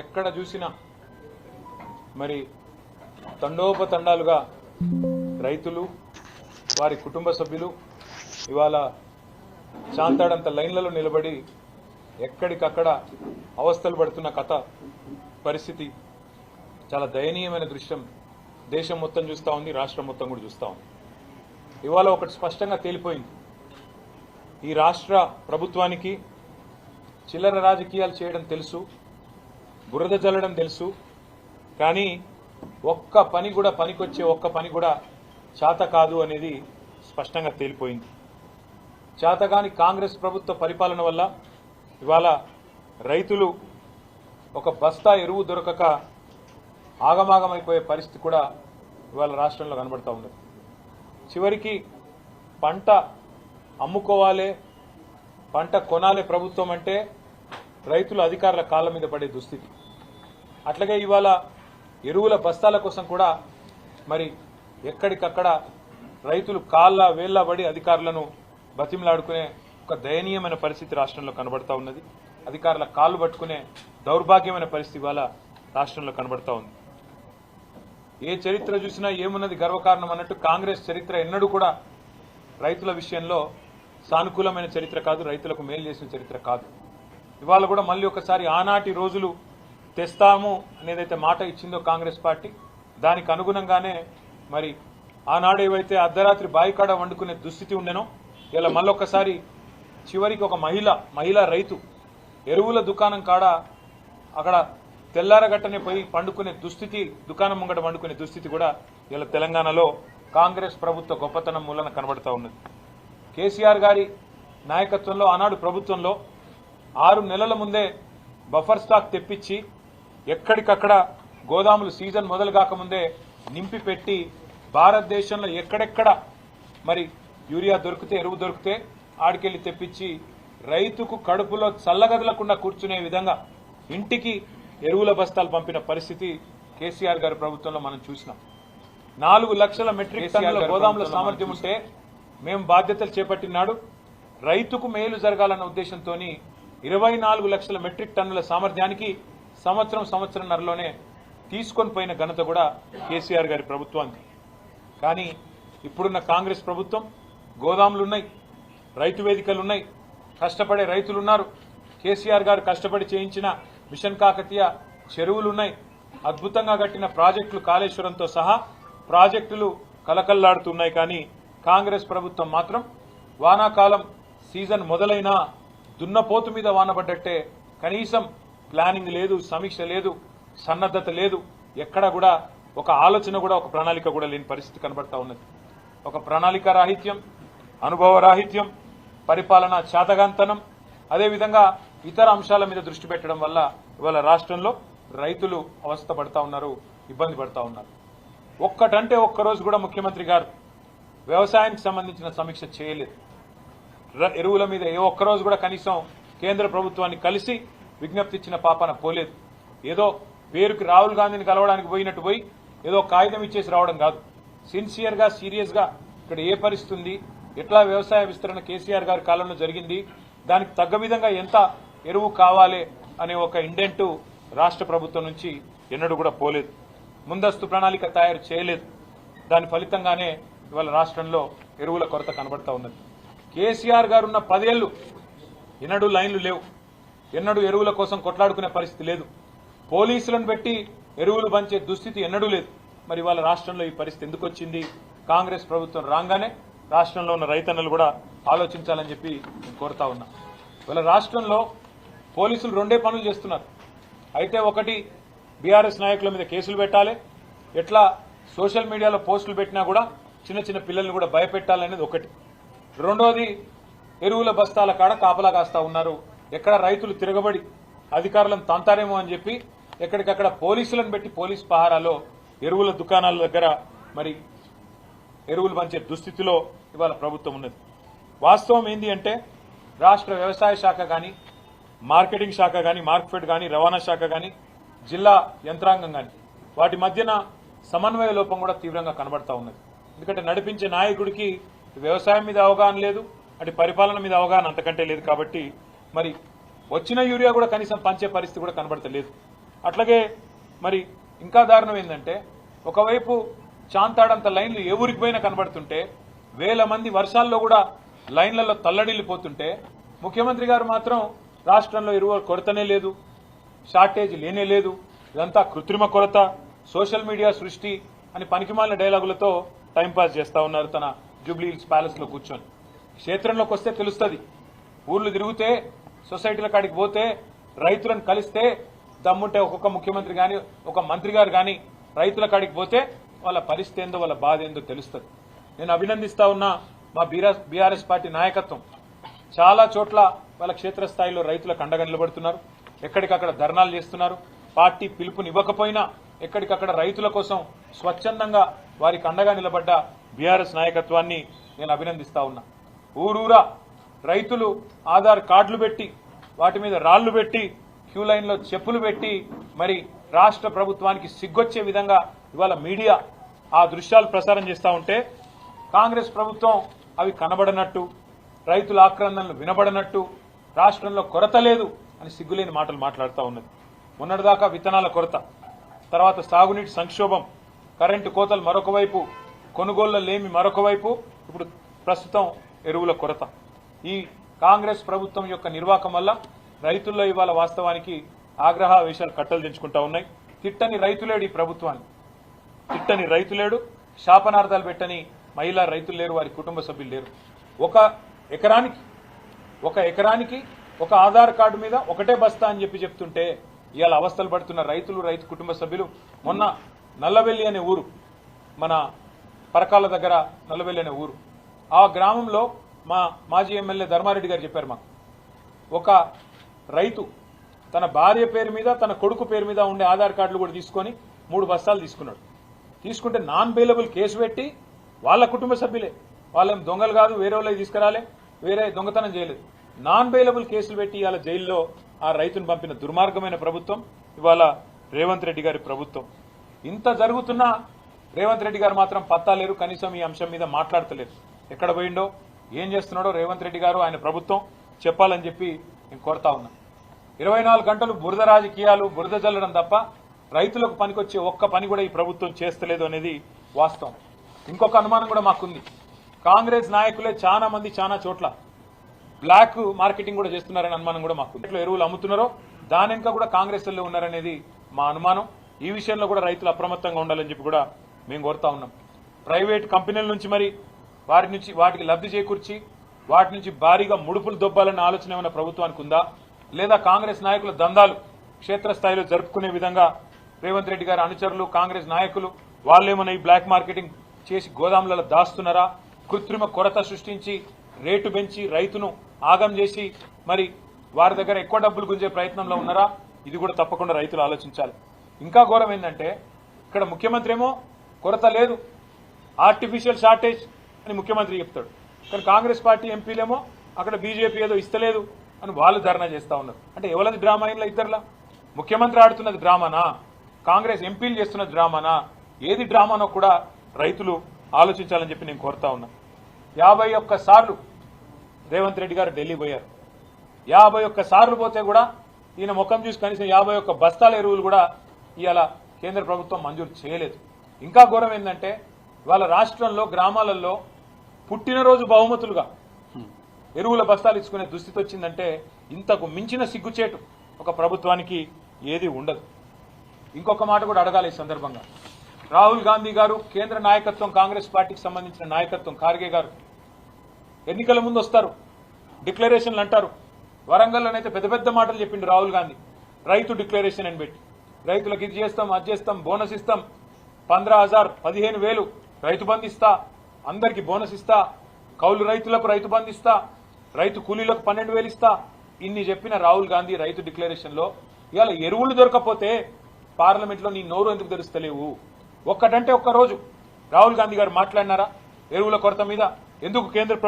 ఎక్కడ చూసినా మరి తండోపతండాలుగా రైతులు వారి కుటుంబ సభ్యులు ఇవాళ చాంతాడంత లైన్లలో నిలబడి ఎక్కడికక్కడ అవస్థలు పడుతున్న కథ పరిస్థితి చాలా దయనీయమైన దృశ్యం. దేశం మొత్తం చూస్తూ ఉంది రాష్ట్రం మొత్తం కూడా చూస్తూ ఉంది. ఇవాళ ఒకటి స్పష్టంగా తేలిపోయింది. ఈ రాష్ట్ర ప్రభుత్వానికి చిల్లర రాజకీయాలు చేయడం తెలుసు. బురద జల్లడం తెలుసు. కానీ ఒక్క పని కూడా పనికొచ్చే ఒక్క పని కూడా చేత కాదు అనేది స్పష్టంగా తేలిపోయింది. చేతగాని కాంగ్రెస్ ప్రభుత్వ పరిపాలన వల్ల ఇవాళ రైతులు ఒక బస్తా ఎరువు దొరకక ఆగమాగమైపోయే పరిస్థితి కూడా ఇవాళ రాష్ట్రంలో కనబడతా ఉన్నది. చివరికి పంట అమ్ముకోవాలి పంట కొనాలి ప్రభుత్వం అంటే రైతులు అధికారుల కాళ్ళ మీద పడే దుస్థితి. అట్లాగే ఇవాళ ఎరువుల బస్తాల కోసం కూడా మరి ఎక్కడికక్కడ రైతులు కాళ్ళ వేళ్ళ పడి అధికారులను బతిమలాడుకునే ఒక దయనీయమైన పరిస్థితి రాష్ట్రంలో కనబడతా ఉన్నది. అధికారుల కాళ్ళు పట్టుకునే దౌర్భాగ్యమైన పరిస్థితి ఇవాళ రాష్ట్రంలో కనబడతా ఉంది. ఏ చరిత్ర చూసినా ఏమున్నది గర్వకారణం అన్నట్టు కాంగ్రెస్ చరిత్ర ఎన్నడూ కూడా రైతుల విషయంలో సానుకూలమైన చరిత్ర కాదు రైతులకు మేలు చేసిన చరిత్ర కాదు. ఇవాళ కూడా మళ్ళీ ఒకసారి ఆనాటి రోజులు తెస్తాము అనేదైతే మాట ఇచ్చిందో కాంగ్రెస్ పార్టీ దానికి అనుగుణంగానే మరి ఆనాడు ఏవైతే అర్ధరాత్రి బాయికాడ వండుకునే దుస్థితి ఉండెనో ఇలా మళ్ళొకసారి చివరికి ఒక మహిళ మహిళా రైతు ఎరువుల దుకాణం కాడ అక్కడ తెల్లారగట్టనే పోయి పండుకునే దుస్థితి దుకాణం ముంగట పండుకునే దుస్థితి కూడా ఇలా తెలంగాణలో కాంగ్రెస్ ప్రభుత్వ గొప్పతనం మూలన కనబడతా ఉన్నది. కేసీఆర్ గారి నాయకత్వంలో ఆనాడు ప్రభుత్వంలో ఆరు నెలల ముందే బఫర్ స్టాక్ తెప్పించి ఎక్కడికక్కడ గోదాములు సీజన్ మొదలు కాకముందే నింపి పెట్టి భారతదేశంలో ఎక్కడెక్కడ మరి యూరియా దొరికితే ఎరువు దొరికితే ఆడికెళ్ళి తెప్పించి రైతుకు కడుపులో చల్లగదలకుండా కూర్చునే విధంగా ఇంటికి ఎరువుల బస్తాలు పంపిన పరిస్థితి కేసీఆర్ గారి ప్రభుత్వంలో మనం చూసినాం. నాలుగు లక్షల మెట్రిక్ టన్నుల గోదాముల సామర్థ్యం ఉంటే మేము బాధ్యతలు చేపట్టినాడు రైతుకు మేలు జరగాలన్న ఉద్దేశంతో ఇరవై నాలుగు లక్షల మెట్రిక్ టన్నుల సామర్థ్యానికి సంవత్సరం సంవత్సరంన్నరలోనే తీసుకొని పోయిన ఘనత కూడా కేసీఆర్ గారి ప్రభుత్వానికి కానీ ఇప్పుడున్న కాంగ్రెస్ ప్రభుత్వం గోదాములున్నాయి రైతు వేదికలున్నాయి కష్టపడే రైతులున్నారు. కేసీఆర్ గారు కష్టపడి చేయించిన మిషన్ కాకతీయ చెరువులున్నాయి. అద్భుతంగా కట్టిన ప్రాజెక్టులు కాళేశ్వరంతో సహా ప్రాజెక్టులు కలకల్లాడుతున్నాయి. కానీ కాంగ్రెస్ ప్రభుత్వం మాత్రం వానాకాలం సీజన్ మొదలైనా దున్నపోతు మీద వానబడ్డట్టే కనీసం ప్లానింగ్ లేదు సమీక్ష లేదు సన్నద్ధత లేదు ఎక్కడ కూడా ఒక ఆలోచన కూడా ఒక ప్రణాళిక కూడా లేని పరిస్థితి కనబడతా ఉన్నది. ఒక ప్రణాళిక రాహిత్యం అనుభవ రాహిత్యం పరిపాలన చేతగాంతనం అదేవిధంగా ఇతర అంశాల మీద దృష్టి పెట్టడం వల్ల ఇవాళ రాష్ట్రంలో రైతులు అవస్థ పడతా ఉన్నారు ఇబ్బంది పడతా ఉన్నారు. ఒక్కటంటే ఒక్కరోజు కూడా ముఖ్యమంత్రి గారు వ్యవసాయానికి సంబంధించిన సమీక్ష చేయలేదు. ఎరువుల మీద ఏ ఒక్కరోజు కూడా కనీసం కేంద్ర ప్రభుత్వాన్ని కలిసి విజ్ఞప్తి ఇచ్చిన పాపన పోలేదు. ఏదో పేరుకి రాహుల్ గాంధీని కలవడానికి పోయినట్టు పోయి ఏదో కాగితం ఇచ్చేసి రావడం కాదు. సిన్సియర్గా సీరియస్గా ఇక్కడ ఏ పరిస్థితి ఉంది ఎట్లా వ్యవసాయ విస్తరణ కేసీఆర్ గారి కాలంలో జరిగింది? దానికి తగ్గ విధంగా ఎంత ఎరువు కావాలి అనే ఒక ఇండెంటు రాష్ట్ర ప్రభుత్వం నుంచి ఎన్నడూ కూడా పోలేదు. ముందస్తు ప్రణాళిక తయారు చేయలేదు. దాని ఫలితంగానే ఇవాళ రాష్ట్రంలో ఎరువుల కొరత కనబడతా ఉన్నది. కేసీఆర్ గారు ఉన్న పదేళ్ళు ఎన్నడూ లైన్లు లేవు. ఎన్నడూ ఎరువుల కోసం కొట్లాడుకునే పరిస్థితి లేదు. పోలీసులను పెట్టి ఎరువులు పంచే దుస్థితి ఎన్నడూ లేదు. మరి ఇవాళ రాష్ట్రంలో ఈ పరిస్థితి ఎందుకు వచ్చింది? కాంగ్రెస్ ప్రభుత్వం రాగానే రాష్ట్రంలో ఉన్న రైతన్నలు కూడా ఆలోచించాలని చెప్పి నేను కోరుతా ఉన్నా. ఇవాళ రాష్ట్రంలో పోలీసులు రెండే పనులు చేస్తున్నారు. అయితే ఒకటి బీఆర్ఎస్ నాయకుల మీద కేసులు పెట్టాలి. ఎట్లా సోషల్ మీడియాలో పోస్టులు పెట్టినా కూడా చిన్న చిన్న పిల్లల్ని కూడా భయపెట్టాలనేది ఒకటి. రెండోది ఎరువుల బస్తాల కాడ కాపలా కాస్తా ఉన్నారు. ఎక్కడ రైతులు తిరగబడి అధికారులను తంతారేమో అని చెప్పి ఎక్కడికక్కడ పోలీసులను పెట్టి పోలీస్ పహారాలో ఎరువుల దుకాణాల దగ్గర మరి ఎరువులు పంచే దుస్థితిలో ఇవాళ ప్రభుత్వం ఉన్నది. వాస్తవం ఏంది అంటే రాష్ట్ర వ్యవసాయ శాఖ కానీ మార్కెటింగ్ శాఖ కానీ మార్కెట్ కానీ రవాణా శాఖ కానీ జిల్లా యంత్రాంగం కానీ వాటి మధ్యన సమన్వయ లోపం కూడా తీవ్రంగా కనబడతా ఉన్నది. ఎందుకంటే నడిపించే నాయకుడికి వ్యవసాయం మీద అవగాహన లేదు అంటే పరిపాలన మీద అవగాహన అంతకంటే లేదు కాబట్టి మరి వచ్చిన యూరియా కూడా కనీసం పంచే పరిస్థితి కూడా కనబడతలేదు. అట్లాగే మరి ఇంకా దారుణం ఏంటంటే ఒకవైపు చాంతాడంత లైన్లు ఏ ఊరికి పోయినా కనబడుతుంటే వేల మంది వర్షాల్లో కూడా లైన్లలో తల్లడిల్లిపోతుంటే ముఖ్యమంత్రి గారు మాత్రం రాష్ట్రంలో ఎరువుల కొరతనే లేదు షార్టేజ్ లేనే లేదు ఇదంతా కృత్రిమ కొరత సోషల్ మీడియా సృష్టి అని పనికిమాలిన డైలాగులతో టైంపాస్ చేస్తా ఉన్నారు తన జూబ్లీ హిల్స్ ప్యాలెస్లో కూర్చొని. క్షేత్రంలోకి వస్తే తెలుస్తుంది. ఊర్లు తిరిగితే సొసైటీల కాడికి పోతే రైతులను కలిస్తే దమ్ముంటే ఒక్కొక్క ముఖ్యమంత్రి కానీ ఒక మంత్రి గారు కానీ రైతుల కాడికి పోతే వాళ్ళ పరిస్థితి ఏందో వాళ్ళ బాధ ఏందో తెలుస్తుంది. నేను అభినందిస్తా ఉన్నా మా బీఆర్ఎస్ పార్టీ నాయకత్వం. చాలా చోట్ల వాళ్ళ క్షేత్రస్థాయిలో రైతులకు అండగా నిలబడుతున్నారు. ఎక్కడికక్కడ ధర్నాలు చేస్తున్నారు. పార్టీ పిలుపునివ్వకపోయినా ఎక్కడికక్కడ రైతుల కోసం స్వచ్ఛందంగా వారికి అండగా నిలబడ్డ బీఆర్ఎస్ నాయకత్వాన్ని నేను అభినందిస్తా ఉన్నా. ఊరూరా రైతులు ఆధార్ కార్డులు పెట్టి వాటి మీద రాళ్ళు పెట్టి క్యూ లైన్లో చెప్పులు పెట్టి మరి రాష్ట్ర ప్రభుత్వానికి సిగ్గొచ్చే విధంగా ఇవాళ మీడియా ఆ దృశ్యాలు ప్రసారం చేస్తూ ఉంటే కాంగ్రెస్ ప్రభుత్వం అవి కనబడనట్టు రైతుల ఆక్రందనలు వినబడనట్టు రాష్ట్రంలో కొరత లేదు అని సిగ్గులేని మాటలు మాట్లాడుతూ ఉన్నది. మొన్నటిదాకా విత్తనాల కొరత తర్వాత సాగునీటి సంక్షోభం కరెంటు కోతలు మరొక వైపు కొనుగోళ్ళ లేమి మరొక వైపు ఇప్పుడు ప్రస్తుతం ఎరువుల కొరత. ఈ కాంగ్రెస్ ప్రభుత్వం యొక్క నిర్వాహకం వల్ల రైతుల్లో ఇవాళ వాస్తవానికి ఆగ్రహ వేషాలు కట్టలు తెంచుకుంటా ఉన్నాయి. తిట్టని రైతులేడు ఈ ప్రభుత్వాన్ని. తిట్టని రైతులేడు శాపనార్థాలు పెట్టని మహిళా రైతులు లేరు వారి కుటుంబ సభ్యులు లేరు. ఒక ఎకరానికి ఒక ఎకరానికి ఒక ఆధార్ కార్డు మీద ఒకటే బస్తా అని చెప్పి చెప్తుంటే ఇవాళ అవస్థలు పడుతున్న రైతులు రైతు కుటుంబ సభ్యులు. మొన్న నల్లవెల్లి అనే ఊరు మన పరకాల దగ్గర నల్లవెల్లి అనే ఊరు. ఆ గ్రామంలో మా మాజీ ఎమ్మెల్యే ధర్మారెడ్డి గారు చెప్పారు మాకు. ఒక రైతు తన భార్య పేరు మీద తన కొడుకు పేరు మీద ఉండే ఆధార్ కార్డులు కూడా తీసుకొని మూడు బస్తాలు తీసుకున్నాడు. తీసుకుంటే నాన్ బెయిలబుల్ కేసు పెట్టి వాళ్ళ కుటుంబ సభ్యులే. వాళ్ళేం దొంగలు కాదు వేరే వాళ్ళే తీసుకురాలే వేరే దొంగతనం చేయలేదు. నాన్ బెయిలబుల్ కేసులు పెట్టి ఇవాళ జైల్లో ఆ రైతును పంపిన దుర్మార్గమైన ప్రభుత్వం ఇవాళ రేవంత్ రెడ్డి గారి ప్రభుత్వం. ఇంత జరుగుతున్నా రేవంత్ రెడ్డి గారు మాత్రం పత్తా లేరు కనీసం ఈ అంశం మీద మాట్లాడతలేరు. ఎక్కడ పోయిండో ఏం చేస్తున్నాడో రేవంత్ రెడ్డి గారు ఆయన ప్రభుత్వం చెప్పాలని చెప్పి నేను కోరుతా ఉన్నా. ఇరవై నాలుగు గంటలు బురద రాజకీయాలు బురద జల్లడం తప్ప రైతులకు పనికొచ్చే ఒక్క పని కూడా ఈ ప్రభుత్వం చేస్తలేదు అనేది వాస్తవం. ఇంకొక అనుమానం కూడా మాకుంది. కాంగ్రెస్ నాయకులే చాలా మంది చాలా చోట్ల బ్లాక్ మార్కెటింగ్ కూడా చేస్తున్నారనే అనుమానం కూడా మాకు ఎట్లా ఎరువులు అమ్ముతున్నారో దాని ఇంకా కూడా కాంగ్రెస్ వాళ్ళు ఉన్నారనేది మా అనుమానం. ఈ విషయంలో కూడా రైతులు అప్రమత్తంగా ఉండాలని చెప్పి కూడా మేము కోరుతా ఉన్నాం. ప్రైవేట్ కంపెనీల నుంచి మరి వారి నుంచి వాటికి లబ్ధి చేకూర్చి వాటి నుంచి భారీగా ముడుపులు దొబ్బాలన్న ఆలోచన ఏమైనా ప్రభుత్వానికి ఉందా? లేదా కాంగ్రెస్ నాయకుల దందాలు క్షేత్రస్థాయిలో జరుపుకునే విధంగా రేవంత్ రెడ్డి గారి అనుచరులు కాంగ్రెస్ నాయకులు వాళ్ళేమన్నా ఈ బ్లాక్ మార్కెటింగ్ చేసి గోదాములలో దాస్తున్నారా? కృత్రిమ కొరత సృష్టించి రేటు పెంచి రైతును ఆగం చేసి మరి వారి దగ్గర ఎక్కువ డబ్బులు గుంజే ప్రయత్నంలో ఉన్నారా? ఇది కూడా తప్పకుండా రైతులు ఆలోచించాలి. ఇంకా ఘోరం ఏంటంటే ఇక్కడ ముఖ్యమంత్రి ఏమో కొరత లేదు. ఆర్టిఫిషియల్ షార్టేజ్ అని ముఖ్యమంత్రి చెప్తాడు. కానీ కాంగ్రెస్ పార్టీ ఎంపీలేమో అక్కడ బీజేపీ ఏదో ఇస్తలేదు అని వాళ్ళు ధర్నా చేస్తా ఉన్నారు. అంటే ఎవరిది డ్రామా? ఇంట్లో ఇద్దరులా ముఖ్యమంత్రి ఆడుతున్నది డ్రామానా? కాంగ్రెస్ ఎంపీలు చేస్తున్న డ్రామానా? ఏది డ్రామానో కూడా రైతులు ఆలోచించాలని చెప్పి నేను కోరుతా ఉన్నా. యాభై ఒక్క సార్లు రేవంత్ రెడ్డి గారు ఢిల్లీ పోయారు. యాభై ఒక్క సార్లు పోతే కూడా ఈయన ముఖం చూసి కనీసం యాభై ఒక్క బస్తాల ఎరువులు కూడా ఇవాళ కేంద్ర ప్రభుత్వం మంజూరు చేయలేదు. ఇంకా ఘోరం ఏంటంటే ఇవాళ రాష్ట్రంలో గ్రామాలలో పుట్టినరోజు బహుమతులుగా ఎరువుల బస్తాలు ఇచ్చుకునే దుస్థితి వచ్చిందంటే ఇంతకు మించిన సిగ్గుచేటు ఒక ప్రభుత్వానికి ఏది ఉండదు. ఇంకొక మాట కూడా అడగాలి ఈ సందర్భంగా. రాహుల్ గాంధీ గారు కేంద్ర నాయకత్వం కాంగ్రెస్ పార్టీకి సంబంధించిన నాయకత్వం ఖార్గే గారు ఎన్నికల ముందు వస్తారు. డిక్లరేషన్లు అంటారు. వరంగల్లోనైతే పెద్ద పెద్ద మాటలు చెప్పిండు రాహుల్ గాంధీ. రైతు డిక్లరేషన్ అని పెట్టి. రైతులకు ఇది చేస్తాం అది చేస్తాం బోనస్ ఇస్తాం. పంద్రహ హజార్ పదిహేను వేలు రైతు బంధిస్తా అందరికి బోనస్ ఇస్తా కౌలు రైతులకు రైతు బంధు ఇస్తా రైతు కూలీలకు పన్నెండు వేలు ఇస్తా. ఇన్ని చెప్పిన రాహుల్ గాంధీ రైతు డిక్లరేషన్లో ఇవాళ ఎరువులు దొరకపోతే పార్లమెంట్లో నీ నోరు ఎందుకు తెలుస్తలేవు ఒక్కటంటే ఒక్క రోజు రాహుల్ గాంధీ గారు మాట్లాడినారా? ఎరువుల కొరత మీద. ఎందుకు కేంద్ర ప్రభుత్వం